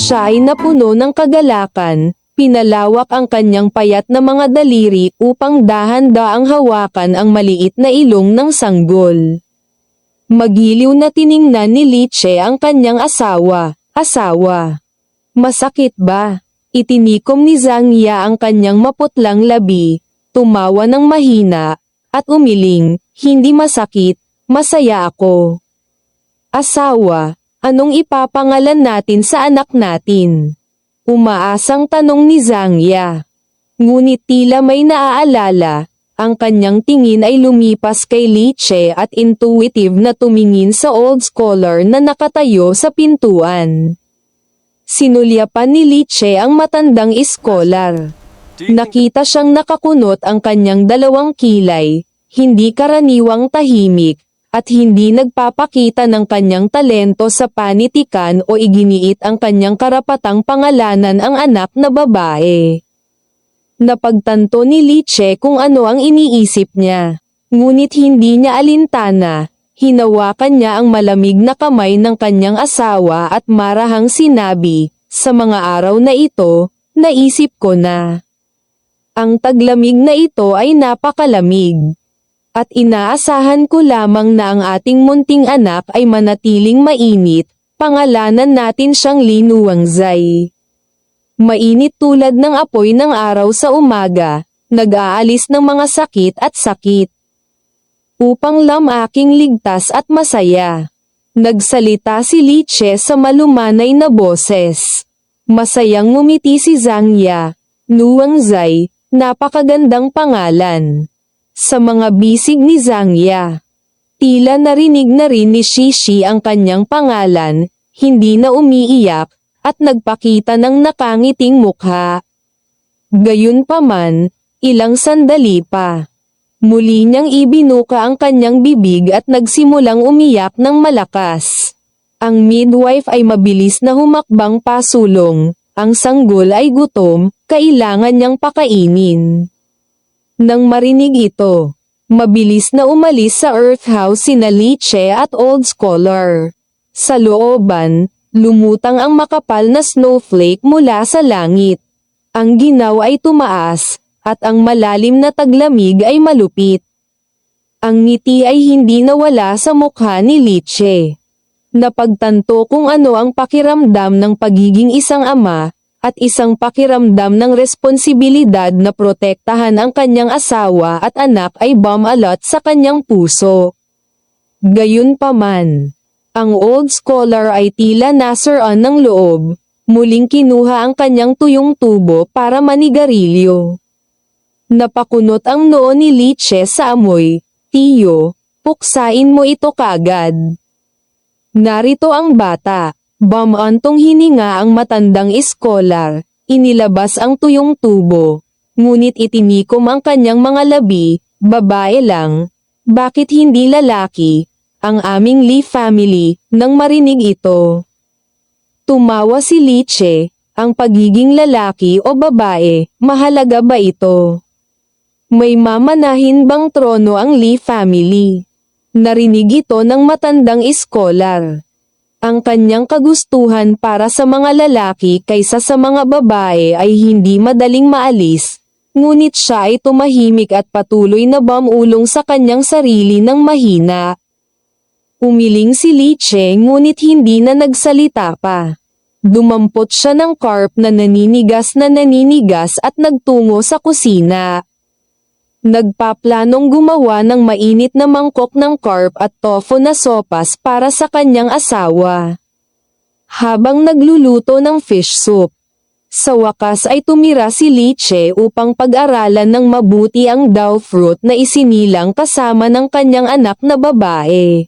Siya ay napuno ng kagalakan, pinalawak ang kanyang payat na mga daliri upang dahan-daang hawakan ang maliit na ilong ng sanggol. Magiliw na tiningnan ni Liche ang kanyang asawa, asawa. Masakit ba? Itinikom ni Zangya ang kanyang maputlang labi, tumawa ng mahina, at umiling, hindi masakit, masaya ako. Asawa, anong ipapangalan natin sa anak natin? Umaasang tanong ni Zangya. Ngunit tila may naaalala, ang kanyang tingin ay lumipas kay Liche at intuitive na tumingin sa old scholar na nakatayo sa pintuan. Sinulyapan ni Liche ang matandang iskolar. Nakita siyang nakakunot ang kanyang dalawang kilay, hindi karaniwang tahimik, at hindi nagpapakita ng kanyang talento sa panitikan o iginiit ang kanyang karapatang pangalanan ang anak na babae. Napagtanto ni Liche kung ano ang iniisip niya. Ngunit hindi niya alintana, hinawakan niya ang malamig na kamay ng kanyang asawa at marahang sinabi, sa mga araw na ito, naisip ko na. Ang taglamig na ito ay napakalamig. At inaasahan ko lamang na ang ating munting anak ay manatiling mainit, pangalanan natin siyang Linuwangzay. Mainit tulad ng apoy ng araw sa umaga, nag-aalis ng mga sakit at sakit. Upang lamaking ligtas at masaya. Nagsalita si Liche sa malumanay na boses. Masayang ngumiti si Zangya, Nuwangzay, napakagandang pangalan. Sa mga bisig ni Zangya. Tila narinig na rin ni Shishi ang kanyang pangalan, hindi na umiiyak, at nagpakita ng nakangiting mukha. Gayunpaman, ilang sandali pa. Muli niyang ibinuka ang kanyang bibig at nagsimulang umiyak ng malakas. Ang midwife ay mabilis na humakbang pasulong, ang sanggol ay gutom, kailangan niyang pakainin. Nang marinig ito, mabilis na umalis sa Earth House sina Liche at Old Scholar. Sa looban, lumutang ang makapal na snowflake mula sa langit. Ang ginaw ay tumaas, at ang malalim na taglamig ay malupit. Ang ngiti ay hindi nawala sa mukha ni Liche. Napagtanto kung ano ang pakiramdam ng pagiging isang ama, at isang pakiramdam ng responsibilidad na protektahan ang kanyang asawa at anak ay bumalot sa kanyang puso. Gayunpaman, ang old scholar ay tila nasaran ng loob, muling kinuha ang kanyang tuyong tubo para manigarilyo. Napakunot ang noo ni Liche sa amoy, Tiyo, puksain mo ito kagad. Narito ang bata, bamantong hininga ang matandang iskolar, inilabas ang tuyong tubo, ngunit itinikom ang kanyang mga labi, babae lang, bakit hindi lalaki, ang aming Lee family, nang marinig ito. Tumawa si Liche, ang pagiging lalaki o babae, mahalaga ba ito? May mamanahin bang trono ang Lee family? Narinig ito ng matandang iskolar. Ang kanyang kagustuhan para sa mga lalaki kaysa sa mga babae ay hindi madaling maalis, ngunit siya ay tumahimik at patuloy na bamulong sa kanyang sarili ng mahina. Umiling si Liche ngunit hindi na nagsalita pa. Dumampot siya ng carp na naninigas na naninigas at nagtungo sa kusina. Nagpaplanong gumawa ng mainit na mangkok ng carp at tofu na sopas para sa kanyang asawa. Habang nagluluto ng fish soup, sa wakas ay tumira si Liche upang pag-aralan ng mabuti ang daw fruit na isinilang kasama ng kanyang anak na babae.